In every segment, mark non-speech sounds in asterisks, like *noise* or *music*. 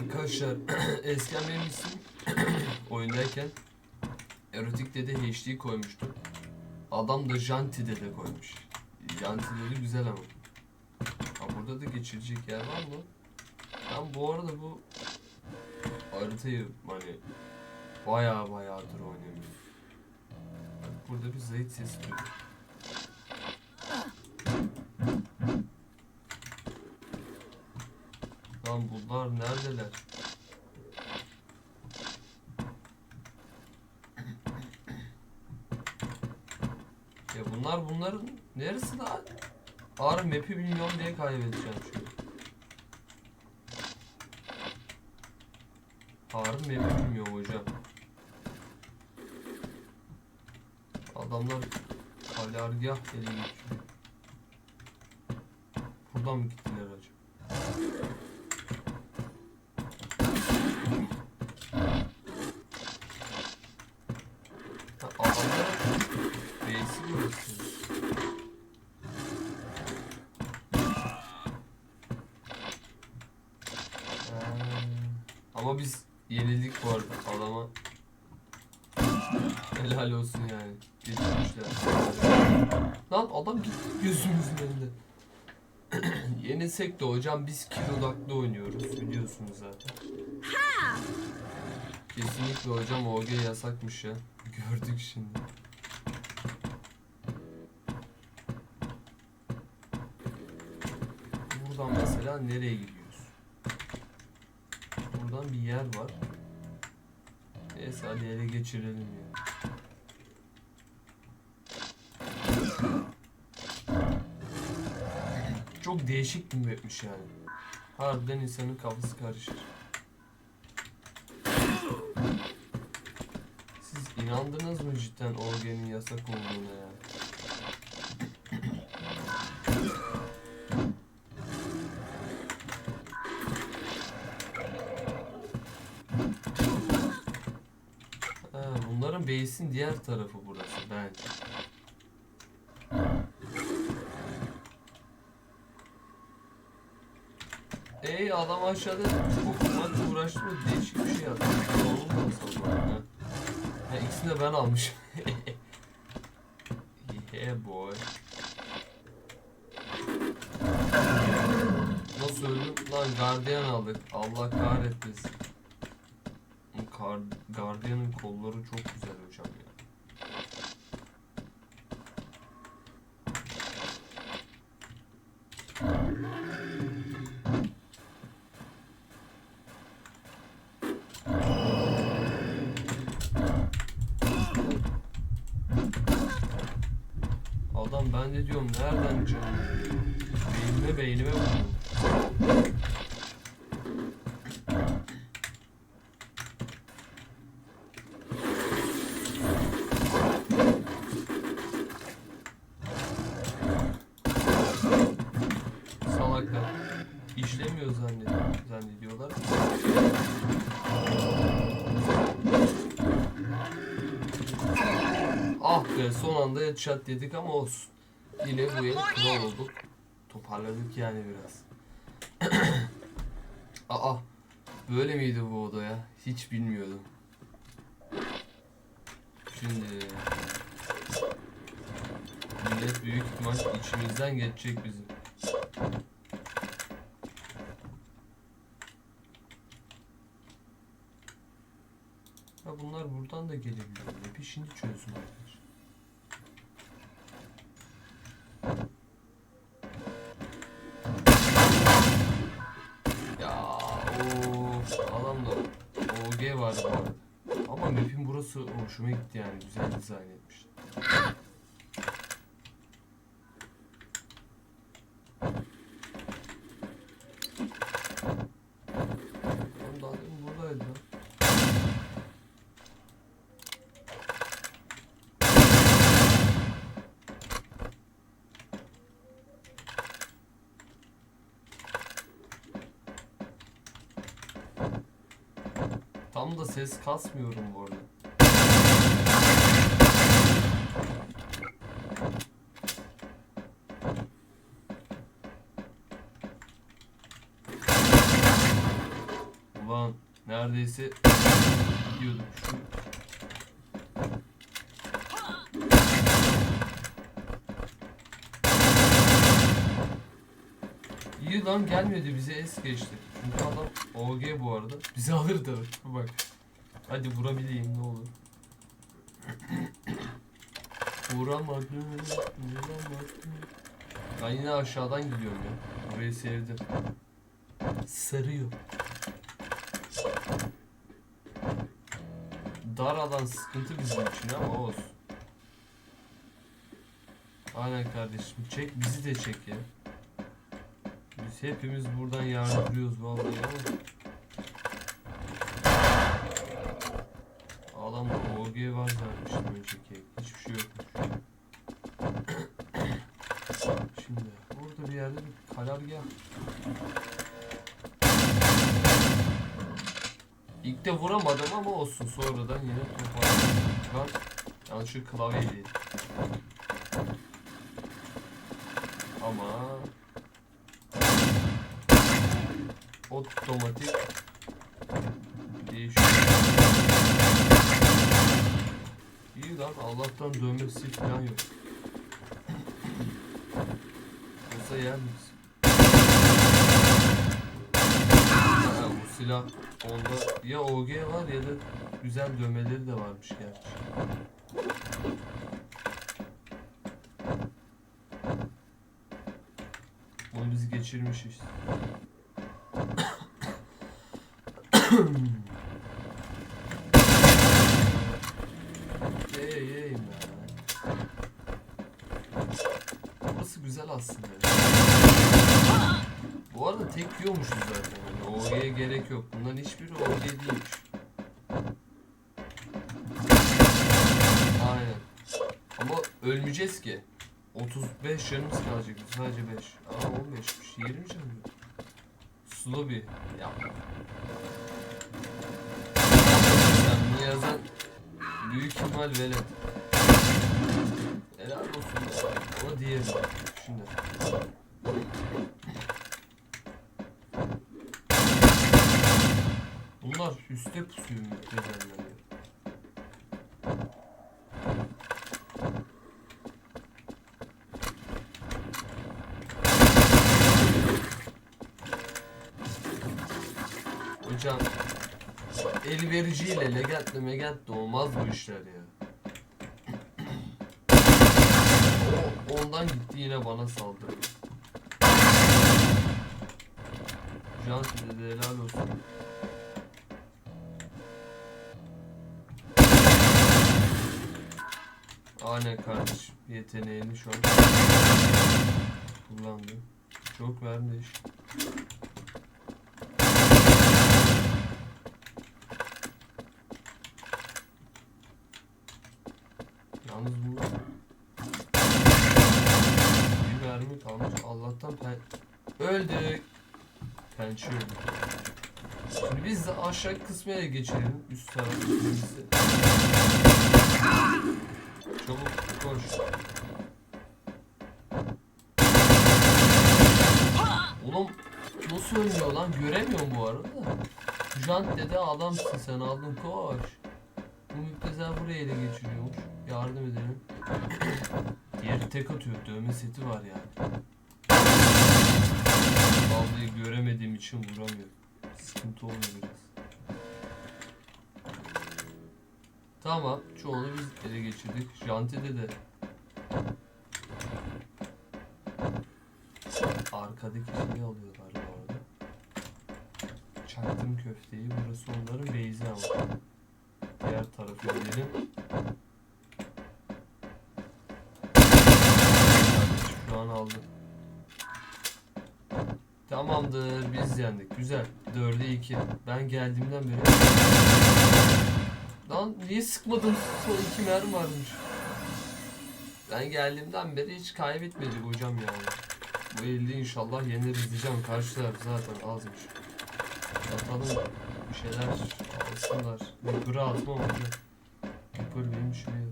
Arkadaşlar eskiden benim isim oyundayken erotik dede HD koymuştu. Adam da Janti dede koymuş. Janti dede güzel ama. Ha, burada da geçirecek yer var mı? Ben bu arada bu haritayı hani baya bayağıdır oynamıyorum. Bak burada bir zayıf sesi duydum. Lan bunlar neredeler? Ya bunlar bunların neresi lan? Ağrı map'i bilmiyorum diye kaybedeceğim şu. Ağrı map'i bilmiyorum hocam. Adamlar kalargah ele geçiyor. Buradan mı gittiler acaba? Ha, adamların base'i burası. Ha, Ama biz yenildik bu arada adama. Helal olsun yani. Geçmişler. Lan adam gitti gözümüzün önünde. *clears throat* Yenilsek de hocam biz kill odaklı oynuyoruz biliyorsunuz zaten. Kesinlikle hocam OG yasakmış ya. *laughs* Gördük şimdi. Buradan mesela nereye gidiyoruz? Buradan bir yer var. Neyse hadi ele geçirelim ya. Çok değişik bir mapmiş yani. Harbiden insanın kafası karışır. Siz inandınız mı cidden orgenin yasak olduğuna ya? Ha, bunların tarafı burası bence. Ey adam aşağıda okumakla uğraştı değişik bir şey yaptı. Onu da bari, ha. Ha ikisini de ben almışım. *laughs* yeah boy. Nasıl öldüm? Lan gardiyan aldık. Allah kahretmesin. Gardiyanın kolları çok güzel hocam ben de diyorum nereden canım? Beynime beynime vurdum. Salaklar. İşlemiyor zannediyor, zannediyorlar. Ah be son anda headshot dedik ama olsun. Yine bu el kral olduk. Toparladık yani biraz. *clears throat* Aa böyle miydi bu oda ya? Hiç bilmiyordum. Şimdi millet büyük ihtimal içimizden geçecek bizim. Ha bunlar buradan da gelebilir. Map'i şimdi çözüm arkadaşlar. Burası hoşuma gitti yani güzel dizayn etmiş. Tam da ses kasmıyorum bu arada. Ulan an neredeyse gidiyorduk. Şu İyi lan gelmedi bize es geçti. Çünkü adam OG bu arada. Bizi alır tabii. Bak. Hadi vurabileyim ne olur. *coughs* Vuramadım. Vuramadım. Ben yine aşağıdan gidiyorum ya. Burayı sevdim. Sarıyor. Dar alan sıkıntı bizim için ama olsun. Aynen kardeşim. Çek bizi de çek ya. Biz hepimiz buradan yardırıyoruz vallahi ama. Adamda OG var zannetmiştim önceki. Hiçbir şey yokmuş. *coughs* Şimdi burada bir yerde bir karargah. İlk de vuramadım ama olsun sonradan yine toparladım. Ben yanlışlıkla klavyeydi. Ama otomatik değişiyor. İyi lan Allah'tan dövmesi falan yok. Olsa yer miyiz? Ha, bu silah onda ya OG var ya da güzel dövmeleri de varmış gerçi. Bunu biz geçirmişiz. Yey yey. Burası güzel aslında. Bu arada tek yiyormuşuz zaten. OG'ye gerek yok. Bunların hiçbiri OG değilmiş. Aynen. Ama ölmeyeceğiz ki. 35 canımız kalacak. Sadece 5. Aa 15'miş. 20 canım. Sulu bir. Yapma. Sen bunu yazan büyük ihtimal velet. Helal olsun. Ama diyelim. Şimdi. Üstte pusuyor müptezeller ya. Hocam el vericiyle legatle megatle olmaz bu işler ya. O, ondan gitti yine bana saldırdı. Can size de helal olsun. Aynen kardeşim yeteneğini şu an kullandı. Çok verdi işte. Yalnız bu bir mermi kalmış. Allah'tan pen... Öldük. Pençe öldük. Şimdi biz de aşağı kısmaya geçelim. Üst taraf kısmımızı. Çabuk koş. Oğlum nasıl ölmüyor lan? Göremiyorum bu arada. Jant dedi adamsın sen aldın koş. Bu müptezel buraya ele geçiriyormuş. Yardım edelim. Diğeri tek atıyor. Dövme seti var yani. Vallahi göremediğim için vuramıyorum. Sıkıntı oluyor biraz. Tamam. Çoğunu biz ele geçirdik. Janti'de de arkadaki şeyi alıyorlar bu arada. Çaktım köfteyi. Burası onların base'i ama. Diğer tarafı gidelim. Şu an aldı. Tamamdır biz yendik. Güzel. 4'e 2. Ben geldiğimden beri. Lan niye sıkmadın? Son iki mermi varmış. Ben geldiğimden beri hiç kaybetmedik hocam yani. Bu elde inşallah yeneriz diyeceğim. Karşı taraf zaten azmış. Atalım bir şeyler alsınlar. Bıra atmam hocam. Yapır benim yarar.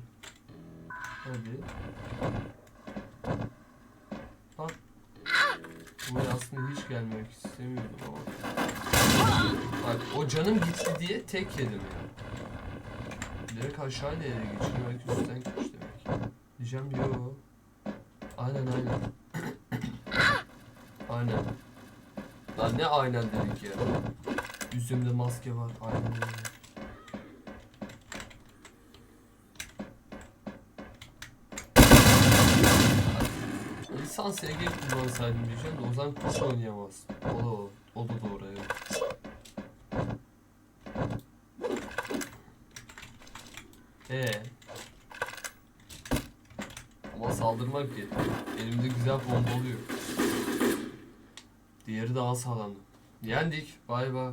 Hadi. Bak. Buraya aslında hiç gelmek istemiyordum ama. Bak o canım gitti diye tek yedim ya. Direkt aşağıyla ele geçiyor. Belki üstten kaç demek. Diyeceğim yo. Aynen aynen. *coughs* aynen. Lan ne aynen dedik ya. Yüzümde maske var. Aynen öyle. İnsan SG kullansaydım diyeceğim de o zaman kuş oynayamaz. O da. O da doğru evet. Saldırmak yetmiyor. Elimde güzel bomba oluyor. Diğeri daha sağlamdı. Yendik. Bay bay.